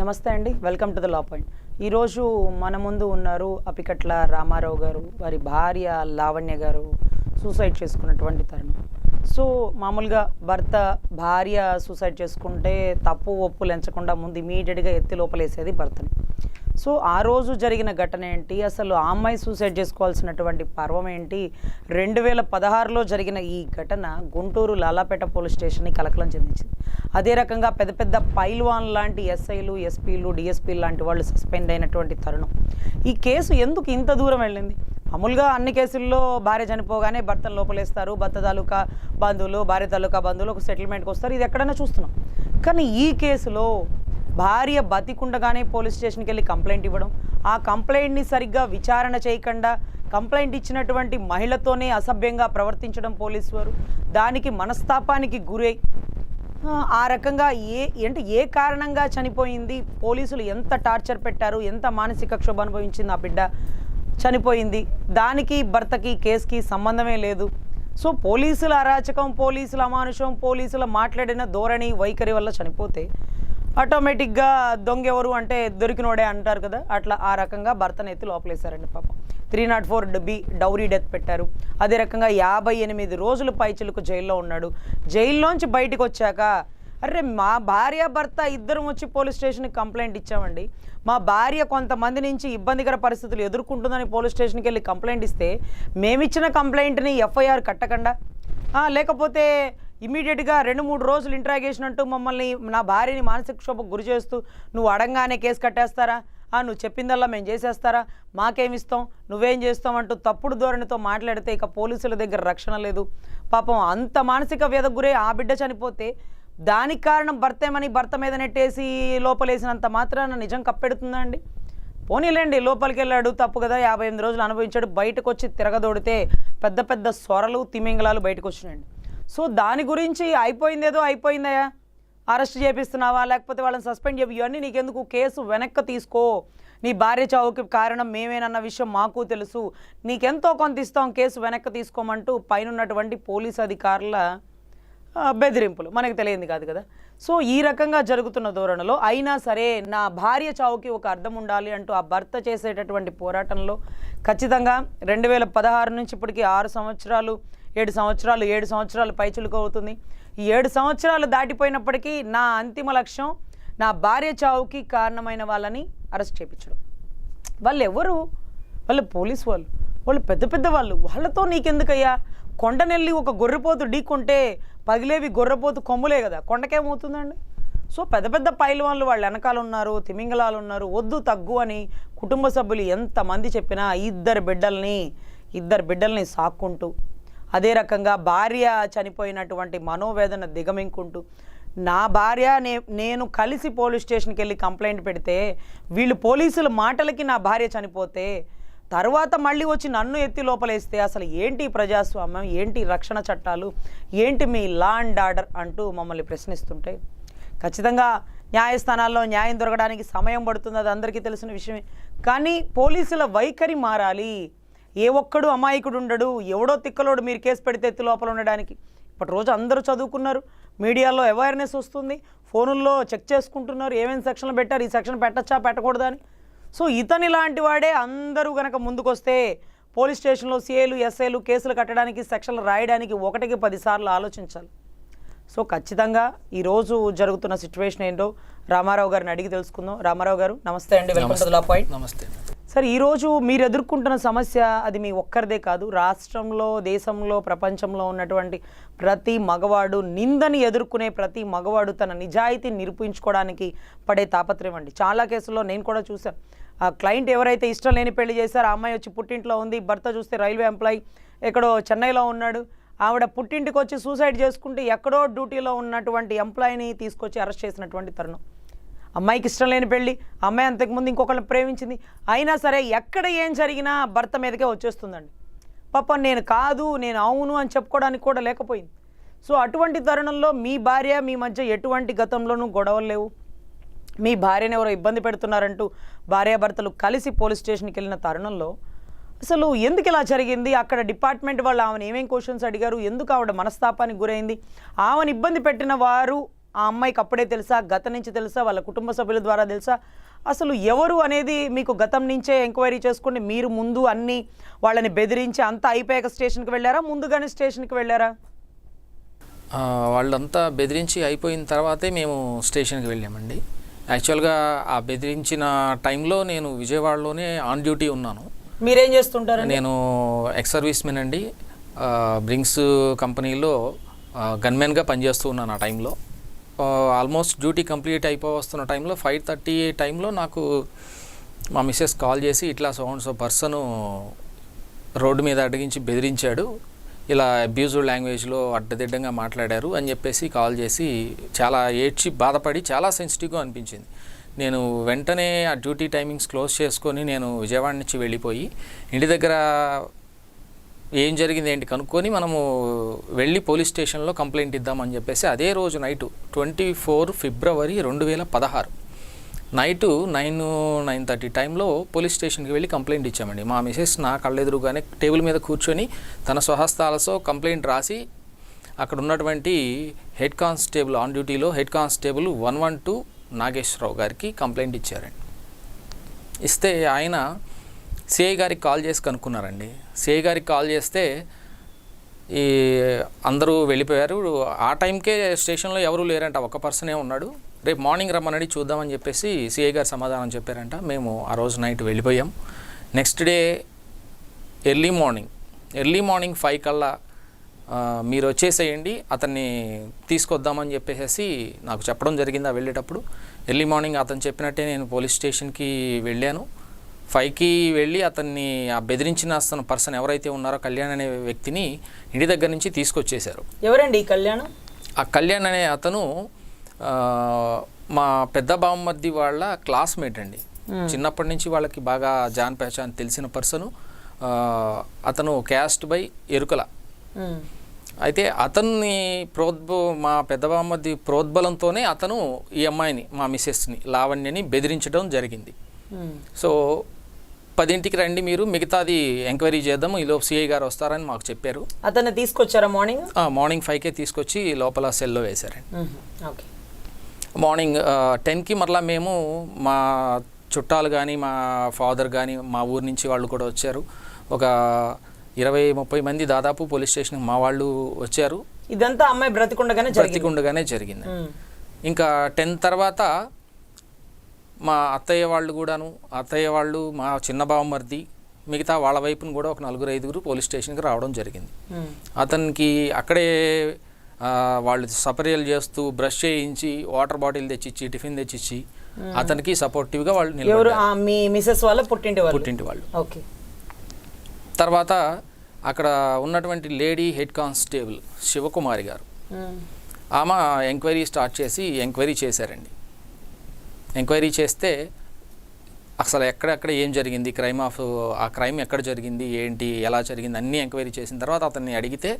నమస్తే అండి. Welcome to the law point ఈరోజు మన ముందు ఉన్నారు అపికట్ల రామారావు గారు వారి భార్య లావణ్య గారు సూసైడ్ చేసుకున్నటువంటి తరుణం. సో మామూలుగా భర్త భార్య సూసైడ్ చేసుకుంటే తప్పు ఒప్పు లెంచకుండా ముందు ఇమీడియట్గా ఎత్తి లోపలేసేది భర్తని. సో ఆ రోజు జరిగిన ఘటన ఏంటి? అసలు ఆ అమ్మాయి సూసైడ్ చేసుకోవాల్సినటువంటి పర్వం ఏంటి? రెండు వేల పదహారులో జరిగిన ఈ ఘటన గుంటూరు లాలాపేట పోలీస్ స్టేషన్ని కలకలం చెందించింది. అదే రకంగా పెద్ద పెద్ద పైల్వాన్ లాంటి ఎస్ఐలు ఎస్పీలు డిఎస్పీలు లాంటి వాళ్ళు సస్పెండ్ అయినటువంటి తరుణం. ఈ కేసు ఎందుకు ఇంత దూరం వెళ్ళింది? మామూలుగా అన్ని కేసుల్లో భార్య చనిపోగానే భర్తను లోపలేస్తారు. భర్త తాలూకా బంధువులు భార్య తాలూకా బంధువులు ఒక సెటిల్మెంట్కి వస్తారు. ఇది ఎక్కడైనా చూస్తున్నాం. కానీ ఈ కేసులో భార్య బతికుండగానే పోలీస్ స్టేషన్కి వెళ్ళి కంప్లైంట్ ఇవ్వడం ఆ కంప్లైంట్ని సరిగ్గా విచారణ చేయకుండా కంప్లైంట్ ఇచ్చినటువంటి మహిళతోనే అసభ్యంగా ప్రవర్తించడం పోలీసు వారు దానికి మనస్తాపానికి గురై ఆ, రకంగా ఏ అంటే ఏ కారణంగా చనిపోయింది పోలీసులు ఎంత టార్చర్ పెట్టారు ఎంత మానసిక క్షోభ అనుభవించింది ఆ బిడ్డ చనిపోయింది దానికి భర్తకి కేసుకి సంబంధమే లేదు. సో పోలీసుల అరాచకం పోలీసుల అమానుషం పోలీసుల మాట్లాడిన ధోరణి వైఖరి వల్ల చనిపోతే ఆటోమేటిక్గా దొంగ ఎవరు అంటే దొరికినోడే అంటారు కదా. అట్లా ఆ రకంగా భర్తను ఎత్తి లోపలేశారండి పాపం. Three nought four B dowry death పెట్టారు. అదే రకంగా యాభై ఎనిమిది రోజులు పైచిలకు జైల్లో ఉన్నాడు. జైల్లోంచి బయటికి వచ్చాక అరే మా భార్య భర్త ఇద్దరం వచ్చి పోలీస్ స్టేషన్కి కంప్లైంట్ ఇచ్చామండి. మా భార్య కొంతమంది నుంచి ఇబ్బందికర పరిస్థితులు ఎదుర్కొంటుందని పోలీస్ స్టేషన్కి వెళ్ళి కంప్లైంట్ ఇస్తే మేమిచ్చిన కంప్లైంట్ని ఎఫ్ఐఆర్ కట్టకుండా? లేకపోతే ఇమీడియట్గా రెండు మూడు రోజులు ఇంట్రాగేషన్ అంటూ మమ్మల్ని నా భార్యని మానసిక క్షోభకు గురి చేస్తూ నువ్వు అడంగానే కేసు కట్టేస్తారా? ఆ, నువ్వు చెప్పిందల్లా మేము చేసేస్తారా? మాకేమిస్తాం నువ్వేం చేస్తాం? అంటూ తప్పుడు ధోరణితో మాట్లాడితే ఇక పోలీసుల దగ్గర రక్షణ లేదు. పాపం అంత మానసిక వ్యధకు గురే ఆ బిడ్డ చనిపోతే దానికి కారణం భర్తేమని భర్త మీద నెట్టేసి లోపలేసినంత మాత్రాన నిజం కప్పెడుతుందండి పోనీలేండి లోపలికి వెళ్ళాడు తప్పు కదా యాభై ఎనిమిది రోజులు అనుభవించాడు బయటకు వచ్చి తిరగదోడితే పెద్ద పెద్ద సొరలు తిమింగలాలు బయటకు వచ్చినాయండి సో దాని గురించి అయిపోయిందేదో అయిపోయిందయా అరెస్ట్ చేపిస్తున్నావా? లేకపోతే వాళ్ళని సస్పెండ్ చేపి? ఇవన్నీ నీకెందుకు? కేసు వెనక్కి తీసుకో. నీ భార్య చావుకి కారణం మేమేనన్న విషయం మాకు తెలుసు. నీకెంతో కొంత ఇస్తాం కేసు వెనక్కి తీసుకోమంటూ పైన ఉన్నటువంటి పోలీస్ అధికారుల బెదిరింపులు. మనకు తెలియంది కాదు కదా? సో ఈ రకంగా జరుగుతున్న ధోరణిలో అయినా సరే నా భార్య చావుకి ఒక అర్థం ఉండాలి అంటూ ఆ భర్త చేసేటటువంటి పోరాటంలో ఖచ్చితంగా రెండు వేల పదహారు నుంచి ఇప్పటికి ఆరు సంవత్సరాలు ఏడు సంవత్సరాలు ఏడు సంవత్సరాలు పైచులకు అవుతుంది. ఈ ఏడు సంవత్సరాలు దాటిపోయినప్పటికీ నా అంతిమ లక్ష్యం నా భార్య చావుకి కారణమైన వాళ్ళని అరెస్ట్ చేయించడం. వాళ్ళు ఎవరు వాళ్ళు పోలీస్ వాళ్ళు. వాళ్ళు పెద్ద పెద్ద వాళ్ళు. వాళ్ళతో నీకెందుకయ్యా? కొండనెల్లి ఒక గొర్రెపోతు ఢీకుంటే పగిలేవి గొర్రెపోతు కొమ్ములే కదా. కొండకేమవుతుందండి? సో పెద్ద పెద్ద పైలు వాళ్ళు వెనకాల ఉన్నారు తిమింగలాలు ఉన్నారు వద్దు తగ్గు అని కుటుంబ సభ్యులు ఎంతమంది చెప్పినా ఇద్దరు బిడ్డల్ని ఇద్దరు బిడ్డల్ని సాక్కుంటూ అదే రకంగా భార్య చనిపోయినటువంటి మనోవేదన దిగమింకుంటూ నా భార్య నే నేను కలిసి పోలీస్ స్టేషన్కి వెళ్ళి కంప్లైంట్ పెడితే వీళ్ళు పోలీసుల మాటలకి నా భార్య చనిపోతే తర్వాత మళ్ళీ వచ్చి నన్ను ఎత్తి లోపలేస్తే అసలు ఏంటి ప్రజాస్వామ్యం ఏంటి రక్షణ చట్టాలు ఏంటి మీ లా అండ్ ఆర్డర్ అంటూ మమ్మల్ని ప్రశ్నిస్తుంటే ఖచ్చితంగా న్యాయస్థానాల్లో న్యాయం దొరకడానికి సమయం పడుతుంది అది అందరికీ తెలిసిన విషయమే. కానీ పోలీసుల వైఖరి మారాలి. ఏ ఒక్కడు అమాయకుడు ఉండడు. ఎవడో తిక్కలోడు మీరు కేసు పెడితే ఎత్తి లోపల ఉండడానికి. ఇప్పటి రోజు అందరూ చదువుకున్నారు. మీడియాలో అవేర్నెస్ వస్తుంది. ఫోనుల్లో చెక్ చేసుకుంటున్నారు. ఏమేమి సెక్షన్లు పెట్టారు? ఈ సెక్షన్ పెట్టచ్చా? పెట్టకూడదా అని. సో ఇతని లాంటి వాడే అందరూ గనక ముందుకొస్తే పోలీస్ స్టేషన్లో సీఏలు ఎస్ఐలు కేసులు కట్టడానికి సెక్షన్లు రాయడానికి ఒకటికి పదిసార్లు ఆలోచించాలి. సో ఖచ్చితంగా ఈరోజు జరుగుతున్న సిచ్యువేషన్ ఏంటో రామారావు గారిని అడిగి తెలుసుకుందాం. రామారావు గారు నమస్తే అండి. వెల్కమ్ టు లా పాయింట్ నమస్తే. సార్ ఈరోజు మీరు ఎదుర్కొంటున్న సమస్య అది మీ ఒక్కరిదే కాదు. రాష్ట్రంలో దేశంలో ప్రపంచంలో ఉన్నటువంటి ప్రతి మగవాడు నిందని ఎదుర్కొనే ప్రతి మగవాడు తన నిజాయితీని నిరూపించుకోవడానికి పడే తాపత్రయం అండి. చాలా కేసుల్లో నేను కూడా చూశాను. ఆ క్లయింట్ ఎవరైతే ఇష్టం లేని పెళ్ళి చేశారో ఆ అమ్మాయి వచ్చి పుట్టింట్లో ఉంది. భర్త చూస్తే రైల్వే ఎంప్లాయీ ఎక్కడో చెన్నైలో ఉన్నాడు. ఆవిడ పుట్టింటికి వచ్చి సూసైడ్ చేసుకుంటే ఎక్కడో డ్యూటీలో ఉన్నటువంటి ఎంప్లాయీని తీసుకొచ్చి అరెస్ట్ చేసినటువంటి తరుణం. అమ్మాయికి ఇష్టం లేని పెళ్ళి అమ్మాయి అంతకుముందు ఇంకొకరిని ప్రేమించింది. అయినా సరే ఎక్కడ ఏం జరిగినా భర్త మీదకే వచ్చేస్తుందండి. పాప నేను కాదు నేను అవును అని చెప్పుకోవడానికి కూడా లేకపోయింది. సో అటువంటి తరుణంలో మీ భార్య మీ మధ్య ఎటువంటి గతంలోనూ గొడవలు లేవు. మీ భార్యను ఎవరో ఇబ్బంది పెడుతున్నారంటూ భార్యాభర్తలు కలిసి పోలీస్ స్టేషన్కి వెళ్ళిన తరుణంలో అసలు ఎందుకు ఇలా జరిగింది? అక్కడ డిపార్ట్మెంట్ వాళ్ళు ఆమెను ఏమేం క్వశ్చన్స్ అడిగారు? ఎందుకు ఆవిడ మనస్తాపానికి గురైంది? ఆమెను ఇబ్బంది పెట్టిన వారు ఆ అమ్మాయికి అప్పుడే తెలుసా? గత నుంచి తెలుసా? వాళ్ళ కుటుంబ సభ్యుల ద్వారా తెలుసా? అసలు ఎవరు అనేది మీకు గతం నుంచే ఎంక్వైరీ చేసుకోండి మీరు ముందు అన్ని వాళ్ళని బెదిరించి అంతా అయిపోయాక స్టేషన్కి వెళ్ళారా? ముందుగానే స్టేషన్కి వెళ్ళారా? వాళ్ళంతా బెదిరించి అయిపోయిన తర్వాతే మేము స్టేషన్కి వెళ్ళామండి. యాక్చువల్గా ఆ బెదిరించిన టైంలో నేను విజయవాడలోనే ఆన్ డ్యూటీ ఉన్నాను. మీరేం చేస్తుంటారండి? నేను ఎక్స్ సర్వీస్ మెన్ అండి బ్రింగ్స్ కంపెనీలో గన్మెన్గా పనిచేస్తూ ఉన్నాను ఆ టైంలో. ఆల్మోస్ట్ డ్యూటీ కంప్లీట్ అయిపో వస్తున్న టైంలో ఫైవ్ థర్టీ టైంలో నాకు మా మిస్సెస్ కాల్ చేసి ఇట్లా సౌండ్స్ పర్సన్ రోడ్డు మీద అడిగించి బెదిరించాడు. ఇలా అబ్యూజ్డ్ లాంగ్వేజ్లో అడ్డదిడ్డంగా మాట్లాడారు అని చెప్పేసి కాల్ చేసి చాలా ఏడ్చి బాధపడి చాలా సెన్సిటివ్గా అనిపించింది. నేను వెంటనే ఆ డ్యూటీ టైమింగ్స్ క్లోజ్ చేసుకొని నేను విజయవాడ నుంచి వెళ్ళిపోయి ఇంటి దగ్గర ఏం జరిగింది ఏంటి కనుక్కొని మనము వెళ్ళి పోలీస్ స్టేషన్లో కంప్లైంట్ ఇద్దామని చెప్పేసి అదే రోజు నైటు ట్వంటీ ఫోర్ ఫిబ్రవరి రెండు వేల పదహారు నైటు నైన్ నైన్ థర్టీ టైంలో పోలీస్ స్టేషన్కి వెళ్ళి కంప్లైంట్ ఇచ్చామండి. మా మిసెస్ నా కళ్ళెదురుగానే టేబుల్ మీద కూర్చొని తన స్వహస్తాలతో కంప్లైంట్ రాసి అక్కడ ఉన్నటువంటి హెడ్ కానిస్టేబుల్ ఆన్ డ్యూటీలో head constable one one two Nageswararao గారికి కంప్లైంట్ ఇచ్చారండి. ఇస్తే ఆయన సిఐ గారికి కాల్ చేసి కనుక్కున్నారండి. సిఐ గారికి కాల్ చేస్తే ఈ అందరూ వెళ్ళిపోయారు. ఆ టైంకే స్టేషన్లో ఎవరూ లేరంట ఒక పర్సనే ఉన్నాడు. రేపు మార్నింగ్ రమ్మనడి చూద్దామని చెప్పేసి సిఐ గారు సమాధానం చెప్పారంట. మేము ఆ రోజు నైట్ వెళ్ళిపోయాం. Next day early morning early morning five కల్లా మీరు వచ్చేసేయండి అతన్ని తీసుకొద్దామని చెప్పేసి నాకు చెప్పడం జరిగింది ఆ వెళ్ళేటప్పుడు. ఎర్లీ మార్నింగ్ అతను చెప్పినట్టే నేను పోలీస్ స్టేషన్కి వెళ్ళాను. ఫైవ్కి వెళ్ళి అతన్ని ఆ బెదిరించిన అతను పర్సన్ ఎవరైతే ఉన్నారో కళ్యాణ్ అనే వ్యక్తిని ఇంటి దగ్గర నుంచి తీసుకొచ్చేశారు. ఎవరండి ఈ కళ్యాణం? ఆ కళ్యాణ్ అనే అతను మా పెద్ద బామ్మర్ది వాళ్ళ క్లాస్మేట్ అండి. చిన్నప్పటి నుంచి వాళ్ళకి బాగా జాన్ పెహచాన్ తెలిసిన పర్సను అతను క్యాస్ట్ బై ఎరుకల. అయితే అతన్ని ప్రోద్బ మా పెద్ద బామ్మర్ది ప్రోద్బలంతోనే అతను ఈ అమ్మాయిని మా మిసెస్ని లావణ్యని బెదిరించడం జరిగింది. సో పదింటికి రండి మీరు. మిగతాది ఎంక్వైరీ చేద్దాము. ఈలోపు సిఐ గారు వస్తారని మాకు చెప్పారు. అతన్ని తీసుకొచ్చారా మార్నింగ్? మార్నింగ్ ఫైవ్కే తీసుకొచ్చి లోపల సెల్లో వేశారండి. ఓకే. మార్నింగ్ టెన్కి మరలా మేము మా చుట్టాలు కానీ మా ఫాదర్ కానీ మా ఊరు నుంచి వాళ్ళు కూడా వచ్చారు. ఒక ఇరవై ముప్పై మంది దాదాపు పోలీస్ స్టేషన్కి మా వాళ్ళు వచ్చారు. ఇదంతా అమ్మాయి బ్రతికుండగానే బ్రతికుండగానే జరిగింది. ఇంకా టెన్ తర్వాత మా అత్తయ్య వాళ్ళు కూడాను అత్తయ్య వాళ్ళు మా చిన్న బావమరిది మిగతా వాళ్ళ వైపున కూడా ఒక నలుగురు ఐదుగురు పోలీస్ స్టేషన్కి రావడం జరిగింది. అతనికి అక్కడే వాళ్ళు సపర్యలు చేస్తూ బ్రష్ చేయించి వాటర్ బాటిల్ తెచ్చిచ్చి టిఫిన్ తెచ్చిచ్చి అతనికి సపోర్టివ్గా వాళ్ళు నిలబడ్డారు. వాళ్ళ పుట్టింటి వాళ్ళు పుట్టింటి వాళ్ళు ఓకే. తర్వాత అక్కడ ఉన్నటువంటి లేడీ హెడ్ కానిస్టేబుల్ శివకుమారి గారు. ఆమె ఎంక్వైరీ స్టార్ట్ చేసి ఎంక్వైరీ చేశారండి. ఎంక్వైరీ చేస్తే అసలు ఎక్కడెక్కడ ఏం జరిగింది క్రైమ్ ఆఫ్ ఆ క్రైమ్ ఎక్కడ జరిగింది ఏంటి ఎలా జరిగింది అన్నీ ఎంక్వైరీ చేసిన తర్వాత అతన్ని అడిగితే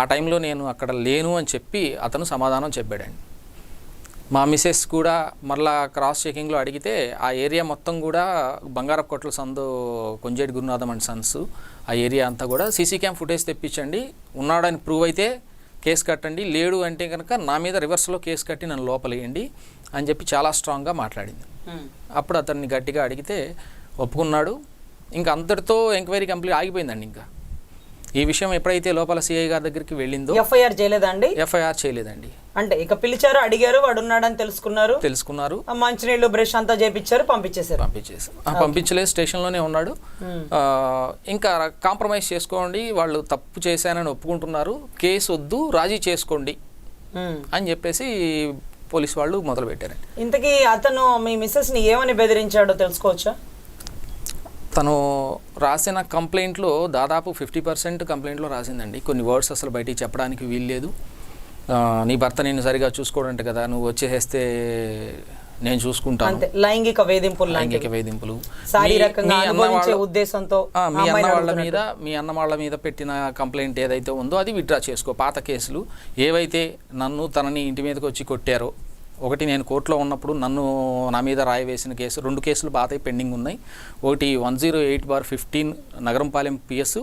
ఆ టైంలో నేను అక్కడ లేను అని చెప్పి అతను సమాధానం చెప్పాడండి. మా మిసెస్ కూడా మళ్ళా క్రాస్ చెకింగ్లో అడిగితే ఆ ఏరియా మొత్తం కూడా బంగారపు కొట్ల సందు కొంజేటి గురునాథం అండ్ సన్స్ ఆ ఏరియా అంతా కూడా సీసీ క్యామ్ ఫుటేజ్ తెప్పించండి. ఉన్నాడని ప్రూవ్ అయితే కేసు కట్టండి లేడు అంటే కనుక నా మీద రివర్స్లో కేసు కట్టి నన్ను లోపలేయండి అని చెప్పి చాలా స్ట్రాంగ్గా మాట్లాడింది. అప్పుడు అతన్ని గట్టిగా అడిగితే ఒప్పుకున్నాడు. ఇంకా అంతటితో ఎంక్వైరీ కంప్లీట్ ఆగిపోయిందండి ఇంకా. ఈ విషయం ఎప్పుడైతే లోపల సిఐ గారి దగ్గరికి వెళ్ళిందో ఎఫ్ఐఆర్ చేయలేదా అండి ఎఫ్ఐఆర్ చేయలేదండి. అంటే ఇక పిలిచారు అడిగారు వాడు ఉన్నాడని తెలుసుకున్నారు. తెలుసుకున్నారు. ఆ మంచినీళ్ళు బ్రష్ అంతా చేపించారు పంపించేశారు. పంపించేసి ఆ, పంపించలేదు స్టేషన్లోనే ఉన్నాడు. ఇంకా కాంప్రమైజ్ చేసుకోండి వాళ్ళు తప్పు చేశానని ఒప్పుకుంటున్నారు కేసు వద్దు రాజీ చేసుకోండి. అని చెప్పేసి పోలీస్ వాళ్ళు మొదలు పెట్టారండి ఇంతకీ అతను మీ మిస్సెస్ని ఏమని బెదిరించాడో తెలుసుకోవచ్చా? తను రాసిన కంప్లైంట్లో దాదాపు ఫిఫ్టీ పర్సెంట్ కంప్లైంట్లో రాసిందండి. కొన్ని వర్డ్స్ అసలు బయటికి చెప్పడానికి వీల్లేదు నీ భర్త నేను సరిగా చూసుకోడంట కదా నువ్వు వచ్చేసేస్తే నేను చూసుకుంటాను. లైంగిక వేధింపులు లైంగిక వేధింపులు. ఉద్దేశంతో మీ అన్న వాళ్ళ. మీద మీ అన్న వాళ్ళ మీద పెట్టిన కంప్లైంట్ ఏదైతే ఉందో అది విత్డ్రా చేసుకో. పాత కేసులు ఏవైతే నన్ను తనని ఇంటి మీదకి వచ్చి కొట్టారో ఒకటి నేను కోర్టులో ఉన్నప్పుడు నన్ను నా మీద రాయి వేసిన కేసు రెండు కేసులు పాతవి పెండింగ్ ఉన్నాయి. ఒకటి one zero eight bar fifteen Nagarampalem PS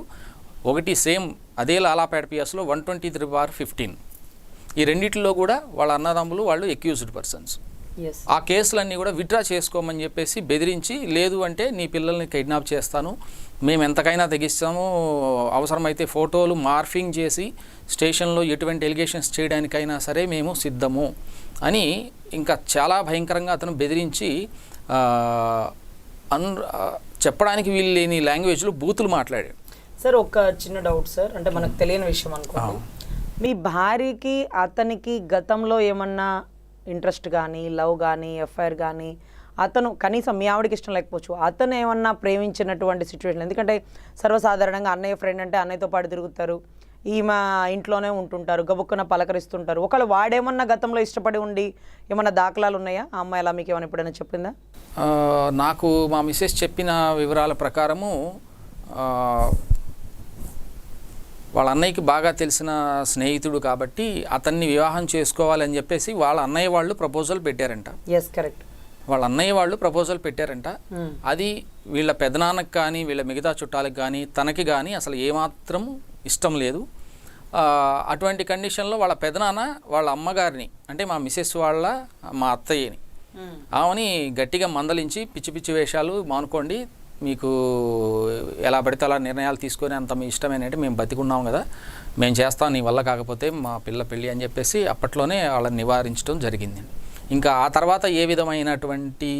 ఒకటి సేమ్ అదే Lalapeta పిఎస్లో one twenty three bar fifteen. ఈ రెండిట్లో కూడా వాళ్ళ అన్నదమ్ములు వాళ్ళు ఎక్యూజ్డ్ పర్సన్స్ ఆ కేసులన్నీ కూడా విత్డ్రా చేసుకోమని చెప్పేసి బెదిరించి లేదు అంటే నీ పిల్లల్ని కిడ్నాప్ చేస్తాను మేము ఎంతకైనా తెగిస్తాము అవసరమైతే ఫోటోలు మార్ఫింగ్ చేసి స్టేషన్లో ఎటువంటి ఎలిగేషన్స్ చేయడానికైనా సరే మేము సిద్ధము. అని ఇంకా చాలా భయంకరంగా అతను బెదిరించి అన్ చెప్పడానికి వీలు లేని లాంగ్వేజ్లో బూతులు మాట్లాడాడు. సార్ ఒక చిన్న డౌట్ సార్ అంటే మనకు తెలియని విషయం అనుకోండి. మీ భార్యకి అతనికి గతంలో ఏమన్నా ఇంట్రెస్ట్ కానీ లవ్ కానీ ఎఫ్ఐఆర్ కానీ అతను కనీసం మీ ఆవిడకి ఇష్టం లేకపోవచ్చు అతను ఏమన్నా ప్రేమించినటువంటి సిచ్యువేషన్ ఎందుకంటే సర్వసాధారణంగా అన్నయ్య ఫ్రెండ్ అంటే అన్నయ్యతో పాటు తిరుగుతారు. ఈమె ఇంట్లోనే ఉంటుంటారు గబుక్కున పలకరిస్తుంటారు. ఒకవేళ వాడేమన్నా గతంలో ఇష్టపడి ఉండి ఏమన్నా దాఖలాలు ఉన్నాయా? ఆ అమ్మాయి అలా మీకు ఏమైనా ఎప్పుడైనా చెప్పిందా? నాకు మా మిస్సెస్ చెప్పిన వివరాల ప్రకారము వాళ్ళ అన్నయ్యకి బాగా తెలిసిన స్నేహితుడు కాబట్టి అతన్ని వివాహం చేసుకోవాలని చెప్పేసి వాళ్ళ అన్నయ్య వాళ్ళు ప్రపోజల్ పెట్టారంట. ఎస్ కరెక్ట్ వాళ్ళ అన్నయ్య వాళ్ళు ప్రపోజల్ పెట్టారంట. అది వీళ్ళ పెదనాన్నకి కానీ వీళ్ళ మిగతా చుట్టాలకు కానీ తనకి కానీ అసలు ఏమాత్రం ఇష్టం లేదు. అటువంటి కండిషన్లో వాళ్ళ పెదనాన్న వాళ్ళ అమ్మగారిని అంటే మా మిసెస్ వాళ్ళ మా అత్తయ్యని ఆమెని గట్టిగా మందలించి పిచ్చి పిచ్చి వేషాలు మానుకోండి మీకు ఎలా పడితే అలా నిర్ణయాలు తీసుకొని అంత మీ ఇష్టమేనంటే మేము బతికున్నాం కదా మేము చేస్తాం నీ వల్ల కాకపోతే మా పిల్ల పెళ్ళి అని చెప్పేసి అప్పట్లోనే వాళ్ళని నివారించడం జరిగింది. ఇంకా ఆ తర్వాత ఏ విధమైనటువంటి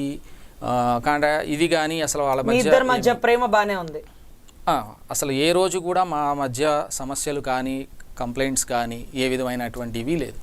కాండ ఇది కానీ అసలు వాళ్ళ మధ్య ప్రేమ బాగానే ఉంది. అసలు ఏ రోజు కూడా మా మధ్య సమస్యలు కానీ కంప్లైంట్స్ కానీ ఏ విధమైనటువంటివి లేదు.